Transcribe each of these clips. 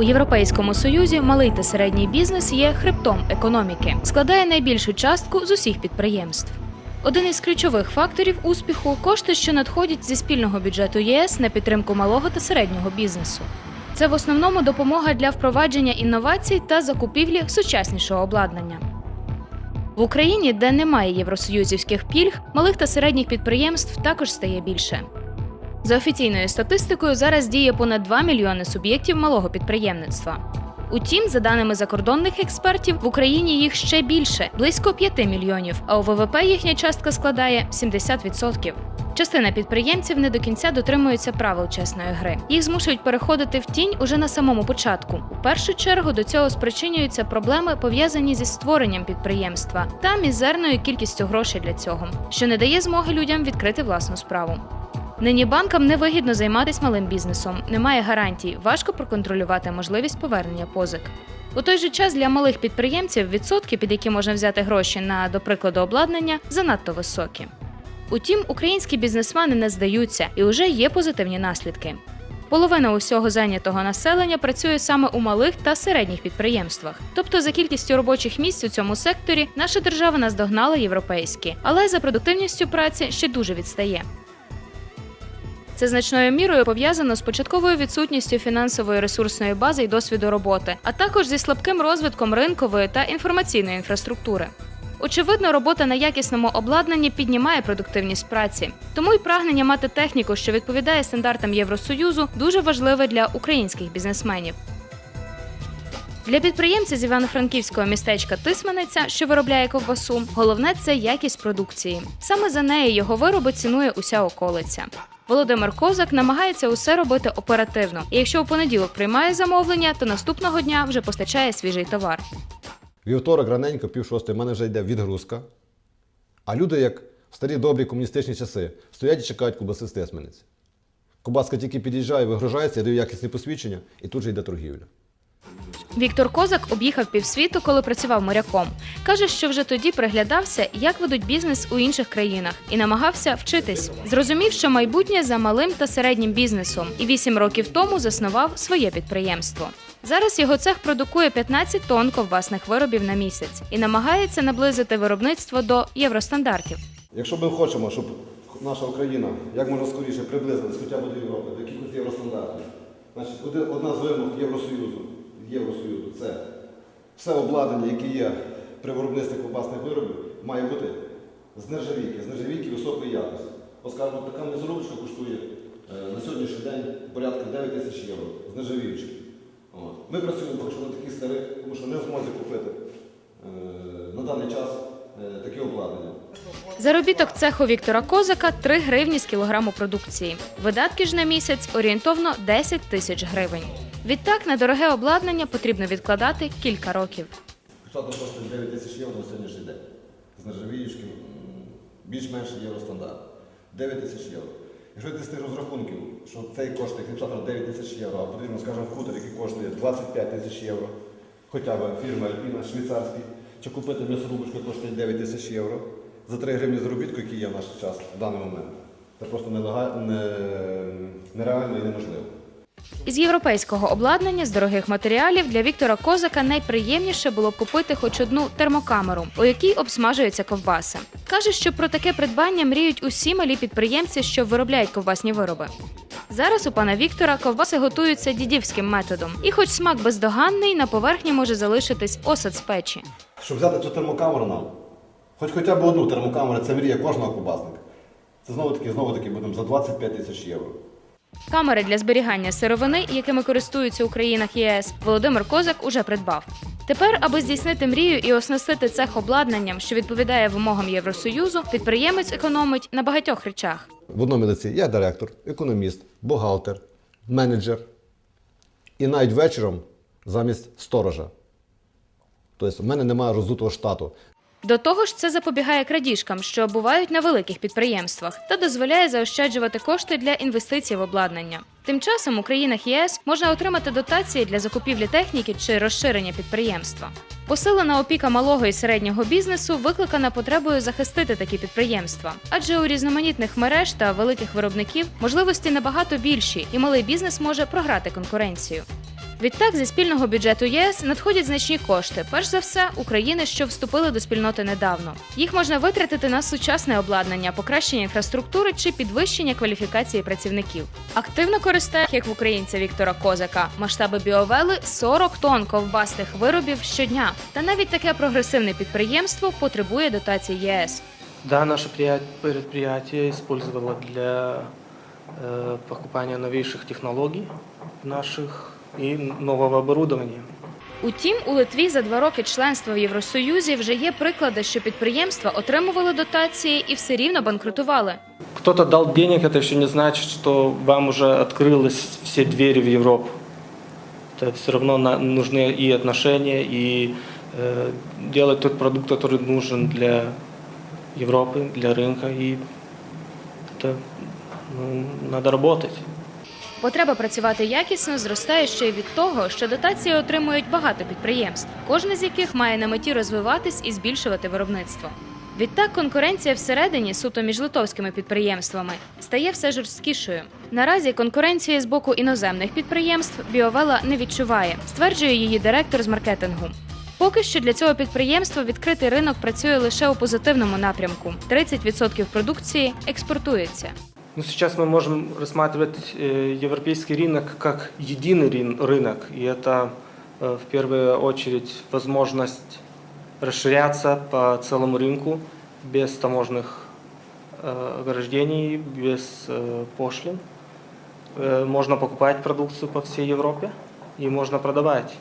У Європейському Союзі малий та середній бізнес є хребтом економіки, складає найбільшу частку з усіх підприємств. Один із ключових факторів успіху кошти, що надходять зі спільного бюджету ЄС на підтримку малого та середнього бізнесу. Це в основному допомога для впровадження інновацій та закупівлі сучаснішого обладнання. В Україні, де немає євросоюзівських пільг, малих та середніх підприємств також стає більше. За офіційною статистикою, зараз діє понад 2 мільйони суб'єктів малого підприємництва. Утім, за даними закордонних експертів, в Україні їх ще більше близько 5 мільйонів, а у ВВП їхня частка складає 70%. Частина підприємців не до кінця дотримуються правил чесної гри. Їх змушують переходити в тінь уже на самому початку. У першу чергу до цього спричинюються проблеми, пов'язані зі створенням підприємства та мізерною кількістю грошей для цього, що не дає змоги людям відкрити власну справу. Нині банкам невигідно займатися малим бізнесом, немає гарантій, важко проконтролювати можливість повернення позик. У той же час для малих підприємців відсотки, під які можна взяти гроші на, до прикладу, обладнання, занадто високі. Утім, українські бізнесмени не здаються і вже є позитивні наслідки. Половина усього зайнятого населення працює саме у малих та середніх підприємствах. Тобто, за кількістю робочих місць у цьому секторі наша держава наздогнала європейські, але за продуктивністю праці ще дуже відстає. Це значною мірою пов'язано з початковою відсутністю фінансової ресурсної бази і досвіду роботи, а також зі слабким розвитком ринкової та інформаційної інфраструктури. Очевидно, робота на якісному обладнанні піднімає продуктивність праці, тому й прагнення мати техніку, що відповідає стандартам Євросоюзу, дуже важливе для українських бізнесменів. Для підприємця з івано-франківського містечка Тисманиця, що виробляє ковбасу, головне це якість продукції. Саме за неї його вироби цінує уся околиця. Володимир Козак намагається усе робити оперативно. І якщо у понеділок приймає замовлення, то наступного дня вже постачає свіжий товар. Вівторок раненько, пів шостої, в мене вже йде відгрузка. А люди, як в старі добрі комуністичні часи, стоять і чекають кубаси з тесмениці. Кубаска тільки під'їжджає, вигружається, я даю якісні посвідчення, і тут же йде торгівля. Віктор Козак об'їхав півсвіту, коли працював моряком. Каже, що вже тоді приглядався, як ведуть бізнес у інших країнах, і намагався вчитись. Зрозумів, що майбутнє за малим та середнім бізнесом, і вісім років тому заснував своє підприємство. Зараз його цех продукує 15 тонн ковбасних виробів на місяць і намагається наблизити виробництво до євростандартів. Якщо ми хочемо, щоб наша Україна як можна скоріше приблизилась хоча б до Європи, до якихось євростандартів, значить одна з вимог Євросоюзу, Євросоюзу це все обладнання, яке є при виробництві ковбасних виробів, має бути з нержавійки, з нержавійки високої якості. Скажімо, така мезорубочка коштує е, на сьогоднішній день порядка 9 тисяч євро з нержавіючки. Ми працюємо поки що на таких старих, тому що не в змозі купити е, на даний час е, таке обладнання. Заробіток цеху Віктора Козака 3 гривні з кілограму продукції. Видатки ж на місяць орієнтовно 10 тисяч гривень. Відтак на дороге обладнання потрібно відкладати кілька років. Штатно коштує 9 тисяч євро на сьогоднішній день. З нержавіючки більш-менш євростандарт. 9 тисяч євро. Якщо йти з тих розрахунків, що цей коштує кліпсатор 9 тисяч євро, а потрібно, скажімо, хутор, який коштує 25 тисяч євро, хоча б фірма Альпіна швейцарський, чи купити м'ясорубочку коштує 9 тисяч євро за 3 гривні заробітку, який є в наш час в даний момент. Це просто нереально і неможливо. Із європейського обладнання з дорогих матеріалів для Віктора Козака найприємніше було купити хоч одну термокамеру, у якій обсмажуються ковбаси. Каже, що про таке придбання мріють усі малі підприємці, що виробляють ковбасні вироби. Зараз у пана Віктора ковбаси готуються дідівським методом, і хоч смак бездоганний, на поверхні може залишитись осад з печі. Щоб взяти цю термокамеру нам, хоч хоча б одну термокамеру, це мрія кожного кубасника. Це знову таки, знову таки будемо за 25 тисяч євро. Камери для зберігання сировини, якими користуються у країнах ЄС, Володимир Козак уже придбав. Тепер, аби здійснити мрію і оснастити цех обладнанням, що відповідає вимогам Євросоюзу, підприємець економить на багатьох речах. В одному лиці я директор, економіст, бухгалтер, менеджер. І навіть вечором замість сторожа. Тобто в мене немає роздутого штату. До того ж, це запобігає крадіжкам, що бувають на великих підприємствах, та дозволяє заощаджувати кошти для інвестицій в обладнання. Тим часом у країнах ЄС можна отримати дотації для закупівлі техніки чи розширення підприємства. Посилена опіка малого і середнього бізнесу викликана потребою захистити такі підприємства, адже у різноманітних мереж та великих виробників можливості набагато більші, і малий бізнес може програти конкуренцію. Відтак, зі спільного бюджету ЄС надходять значні кошти. Перш за все, України, що вступили до спільноти недавно. Їх можна витратити на сучасне обладнання, покращення інфраструктури чи підвищення кваліфікації працівників. Активно користає, як в українця Віктора Козака, масштаби біовели 40 тонн ковбасних виробів щодня. Та навіть таке прогресивне підприємство потребує дотацій ЄС. Да, наше прия- предприятие использовало для э, покупания новейших технологий наших и нового оборудования. Утім, у Литві за два роки членства в Євросоюзі вже є приклади, що підприємства отримували дотації і все рівно банкрутували. Кто-то дал денег, это еще не значит, что вам уже открылись все двери в Европу. Это все равно на- нужны и отношения, и э, делать тот продукт, который нужен для Европы, для рынка, и это ну, надо работать. Потреба працювати якісно зростає ще й від того, що дотації отримують багато підприємств, кожне з яких має на меті розвиватись і збільшувати виробництво. Відтак конкуренція всередині суто між литовськими підприємствами стає все жорсткішою. Наразі конкуренції з боку іноземних підприємств Біовела не відчуває, стверджує її директор з маркетингу. Поки що для цього підприємства відкритий ринок працює лише у позитивному напрямку: 30% продукції експортується. Ну, сейчас мы можем рассматривать э, европейский рынок как единый рин- рынок, и это э, в первую очередь возможность расширяться по целому рынку без таможенных э, ограждений, без э, пошлин. Э, Можно покупать продукцию по всей Европе и можно продавать.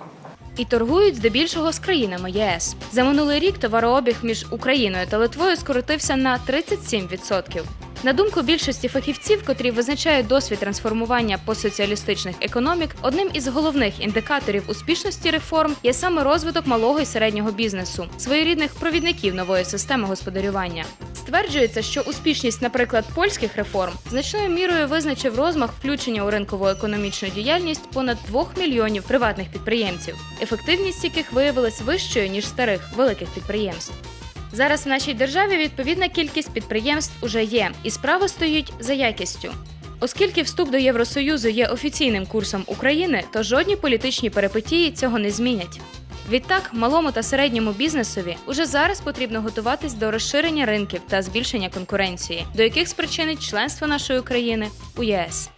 І торгують здебільшого з країнами ЄС. За минулий рік товарообіг між Україною та Литвою скоротився на 37%. На думку більшості фахівців, котрі визначають досвід трансформування постсоціалістичних економік, одним із головних індикаторів успішності реформ є саме розвиток малого і середнього бізнесу, своєрідних провідників нової системи господарювання. Стверджується, що успішність, наприклад, польських реформ значною мірою визначив розмах включення у ринкову економічну діяльність понад 2 мільйонів приватних підприємців, ефективність яких виявилась вищою ніж старих великих підприємств. Зараз в нашій державі відповідна кількість підприємств уже є, і справа стоїть за якістю. Оскільки вступ до Євросоюзу є офіційним курсом України, то жодні політичні перипетії цього не змінять. Відтак, малому та середньому бізнесові уже зараз потрібно готуватись до розширення ринків та збільшення конкуренції, до яких спричинить членство нашої країни у ЄС.